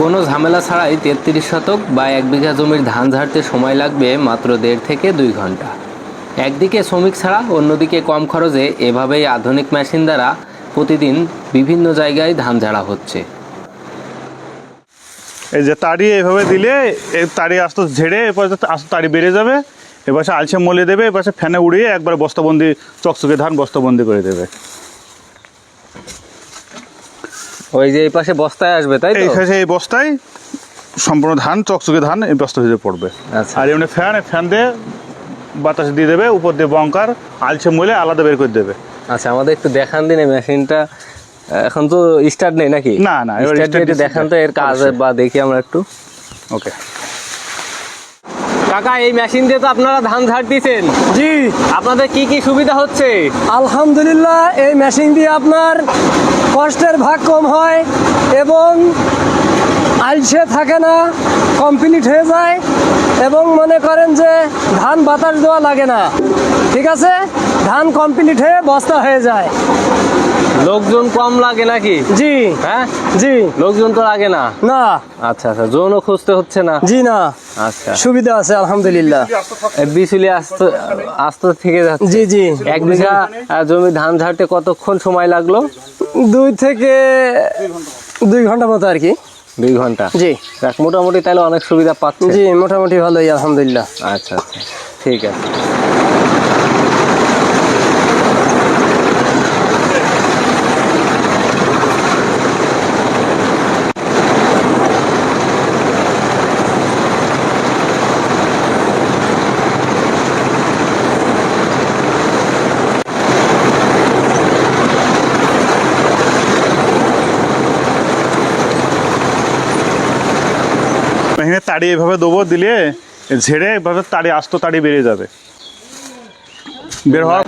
কোনো ঝামেলা ছাড়াই তেত্রিশ শতক বা এক বিঘা জমির ধান ঝাড়তে সময় লাগবে মাত্র দেড় থেকে দুই ঘণ্টা। একদিকে শ্রমিক ছাড়া, অন্যদিকে কম খরচে এভাবেই আধুনিক মেশিন দ্বারা প্রতিদিন বিভিন্ন জায়গায় ধান ঝাড়া হচ্ছে। এই যে তাড়ি এভাবে দিলে তাড়ি আস্তে ঝেড়ে এরপর আস্তে তাড়ি বেড়ে যাবে এপাশে আলছে মলে দেবে এপাশে ফ্যানে উড়িয়ে একবার বস্তাবন্দি, চকচকে ধান বস্তাবন্দি করে দেবে। ওই যে এই পাশে বস্তায় আসবে তাই এই পাশে এই বস্তায় সম্পূর্ণ ধান চকচকে ধান এই বস্তা হিসেবে পড়বে। আচ্ছা। আর এমনি ফ্যান ফ্যান দিয়ে বাতাস দিয়ে দেবে উপর দিয়ে বঙ্কার আলছে মইলে আলাদা বের করে দেবে। আচ্ছা আমাদের একটু দেখান দিন এই মেশিনটা এখন তো স্টার্ট নেই নাকি? না, না, স্টার্ট দেখান তো এর কাজ বা দেখি আমরা একটু। ওকে কাকা এই মেশিন দিয়ে তো আপনারা ধান ঝাড় দিচ্ছেন জি। আপনাদের কি কি সুবিধা হচ্ছে? আলহামদুলিল্লাহ এই মেশিন দিয়ে আপনার কষ্টের ভাগ কম হয় এবং আলসে থাকে না কমপ্লিট হয়ে যায় এবং মনে করেন যে ধান বাতাস দেওয়া লাগে না। ঠিক আছে? ধান কমপ্লিট হয়ে বস্তা হয়ে যায়। লোকজন কম লাগে নাকি? জি। হ্যাঁ? জি। লোকজন তো লাগে না? না। আচ্ছা আচ্ছা জোনও খুঁজতে হচ্ছে না? জি না। আচ্ছা। সুবিধা আছে আলহামদুলিল্লাহ। বিচুলি আস্ত আস্ত থেকে যাচ্ছে। জি জি। এক বিঘা জমি ধান ঝাড়তে কতক্ষণ সময় লাগল? দুই থেকে দুই ঘণ্টা মতো আর কি। দুই ঘণ্টা? জি। যাক, মোটামুটি তাহলে অনেক সুবিধা পাচ্ছে। জি মোটামুটি ভালোই আলহামদুলিল্লাহ। আচ্ছা আচ্ছা। ঠিক আছে। মেশিনে তাড়ি এভাবে দেবো দিলে ঝেড়ে এভাবে তাড়ি আস্ত তাড়ি বেরিয়ে যাবে। বের হওয়ার